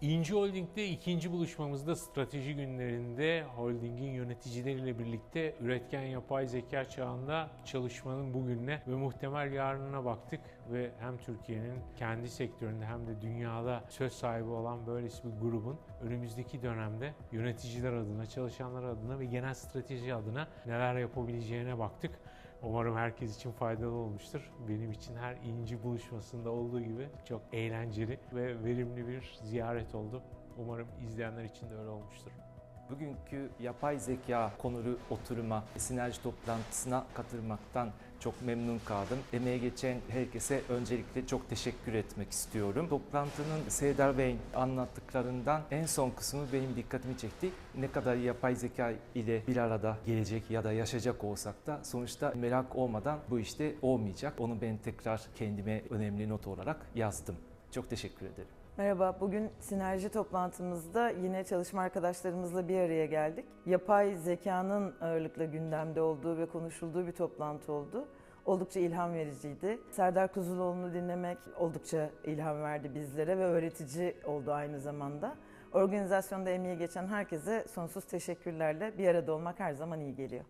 İnci Holding'de ikinci buluşmamızda strateji günlerinde holdingin yöneticileriyle birlikte üretken yapay zeka çağında çalışmanın bugününe ve muhtemel yarınına baktık ve hem Türkiye'nin kendi sektöründe hem de dünyada söz sahibi olan böylesi bir grubun önümüzdeki dönemde yöneticiler adına, çalışanlar adına ve genel strateji adına neler yapabileceğine baktık. Umarım herkes için faydalı olmuştur. Benim için her inci buluşmasında olduğu gibi çok eğlenceli ve verimli bir ziyaret oldu. Umarım izleyenler için de öyle olmuştur. Bugünkü yapay zeka konulu oturuma, sinerji toplantısına katılmaktan çok memnun kaldım. Emeğe geçen herkese öncelikle çok teşekkür etmek istiyorum. Toplantının Serdar Bey'in anlattıklarından en son kısmı benim dikkatimi çekti. Ne kadar yapay zeka ile bir arada gelecek ya da yaşayacak olsak da sonuçta merak olmadan bu işte olmayacak. Onu ben tekrar kendime önemli not olarak yazdım. Çok teşekkür ederim. Merhaba, bugün sinerji toplantımızda yine çalışma arkadaşlarımızla bir araya geldik. Yapay zekanın ağırlıkla gündemde olduğu ve konuşulduğu bir toplantı oldu. Oldukça ilham vericiydi. Serdar Kuzuloğlu'nu dinlemek oldukça ilham verdi bizlere ve öğretici oldu aynı zamanda. Organizasyonda emeği geçen herkese sonsuz teşekkürlerle bir arada olmak her zaman iyi geliyor.